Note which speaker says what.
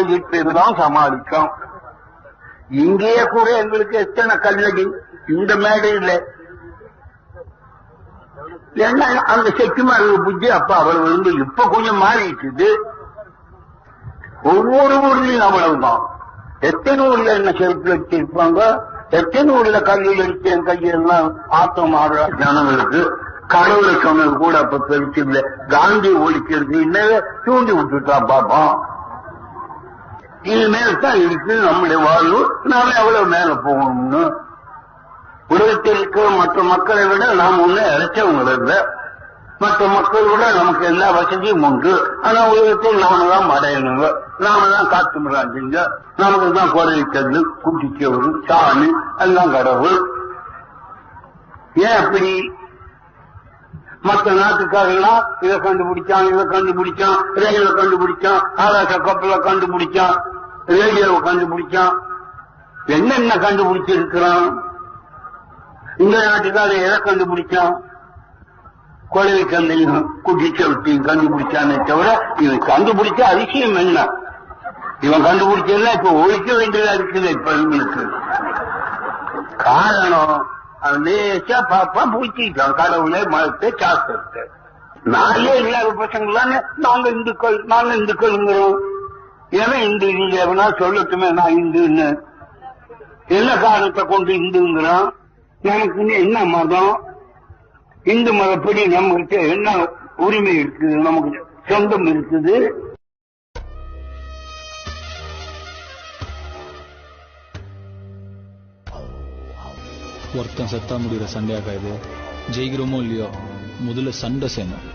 Speaker 1: எகிப்தில் சமாளிக்கும் இங்கேயே கூட எங்களுக்கு எத்தனை கல்லடி? இந்த மேடையில். ஏன்னா அந்த செக்குமாரி புத்தி அப்ப அவ்வளவு இருந்து இப்ப கொஞ்சம் மாறிட்டுது ஒவ்வொரு ஊர்லயும் அவ்வளவுதான். எத்தனை ஊர்ல என்ன செருப்பு வச்சிருப்பாங்க? எத்தனை ஊர்ல கல்லில் எடுத்து என் கையெல்லாம் ஆத்தம் ஆடுற ஜனங்களுக்கு கடவுளை சொன்னது கூட அப்ப பெருசு இல்லை காந்தி ஒழிக்கிறது இன்னவே தூண்டி விட்டுட்டா பாப்பான். இனிமேல் தான் இருக்கு நம்முடைய வாழ்வு. நாம எவ்வளவு மேல போகணும்னு? உலகத்தில் இருக்கிற மற்ற மக்களை விட நாம் ஒண்ணு இழைச்சவங்க இல்லை. மற்ற மக்கள் விட நமக்கு எல்லா வசதியும் உண்டு. ஆனா உலகத்தில் நாம தான் அடையணுங்க. நாம தான் காத்து மிராஞ்சிங்க நமக்கு தான் கொடை கல்லு குட்டிச்சவரு சாமி எல்லாம் கடவுள். ஏன் அப்படி? மற்ற நாட்டுக்காரெல்லாம் இதை கண்டுபிடிச்சான் இதை கண்டுபிடிச்சான் ரயில கண்டுபிடிச்சான் ஆகாச கப்பலை கண்டுபிடிச்சான். ரேடியோவை கண்டுபிடிச்சான் என்னென்ன கண்டுபிடிச்சிருக்கிறான்? இந்த நாட்டுக்கார எதை கண்டுபிடிச்சான் கொலை கந்தையும் குட்டிச்சவத்தையும் கண்டுபிடிச்சானே தவிர இவன் கண்டுபிடிச்ச அதிசயம் என்ன? இவன் கண்டுபிடிச்சதுல இப்ப ஒழிக்க வேண்டியதா இருக்குது இப்ப இவங்களுக்கு காரணம் லேசா பாப்பா பூச்சிட்டான் கடவுளே மதத்தை சாஸ்திரத்தை நாளே இல்லாத பசங்களான்னு நாங்க இந்துக்கள் நாங்க இந்துக்கள்ங்கிறோம். ஏன்னா இந்து நீங்க எவனா சொல்லட்டுமே நான் இந்துன்னு. என்ன காரணத்தை கொண்டு இந்துங்கிறான்? நமக்கு என்ன மதம்? இந்து மதப்படி நம்மகிட்ட என்ன உரிமை இருக்குது? நமக்கு சொந்தம் இருக்குது.
Speaker 2: ஒருத்தன் செத்தா முடிகிற சண்டையாக்கா இது? ஜெயிக்கிறோமோ இல்லையோ? முதல்ல சண்டை செய்யணும்.